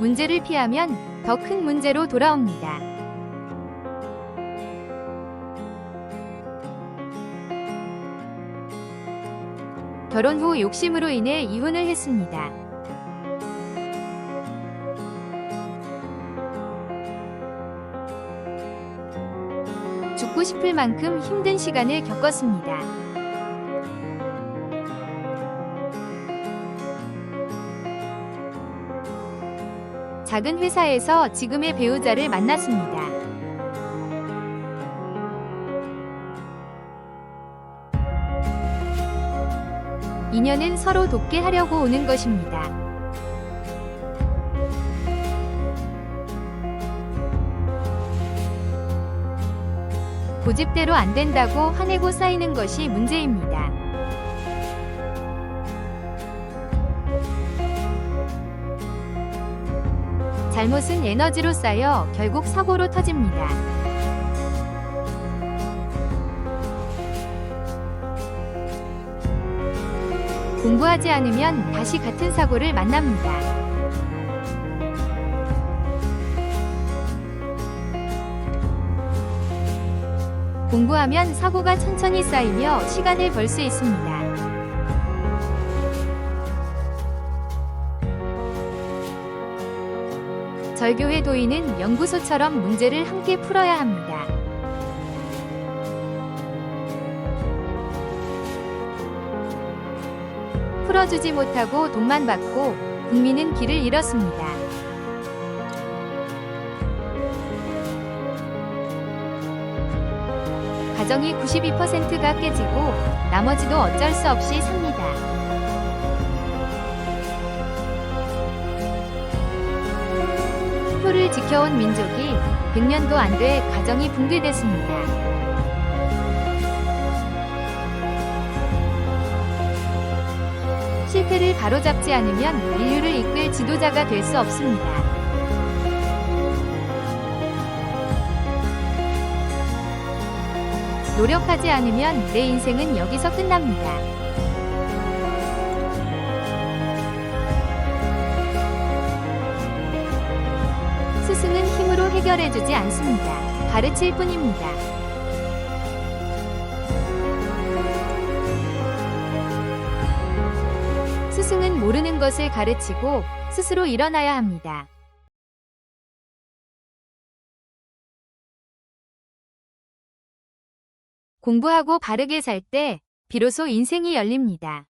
문제를 피하면 더 큰 문제로 돌아옵니다. 결혼 후 욕심으로 인해 이혼을 했습니다. 죽고 싶을 만큼 힘든 시간을 겪었습니다. 작은 회사에서 지금의 배우자를 만났습니다. 인연은 서로 돕게 하려고 오는 것입니다. 고집대로 안 된다고 화내고 쌓이는 것이 문제입니다. 잘못은 에너지로 쌓여 결국 사고로 터집니다. 공부하지 않으면 다시 같은 사고를 만납니다. 공부하면 사고가 천천히 쌓이며 시간을 벌 수 있습니다. 절교회 도인은 연구소처럼 문제를 함께 풀어야 합니다. 풀어주지 못하고 돈만 받고 국민은 길을 잃었습니다. 가정이 92%가 깨지고 나머지도 어쩔 수 없이 삽니다. 지켜온 민족이 100년도 안 돼 가정이 붕괴됐습니다. 실패를 바로잡지 않으면 인류를 이끌 지도자가 될 수 없습니다. 노력하지 않으면 내 인생은 여기서 끝납니다. 스승은 힘으로 해결해주지 않습니다. 가르칠 뿐입니다. 스승은 모르는 것을 가르치고 스스로 일어나야 합니다. 공부하고 바르게 살 때 비로소 인생이 열립니다.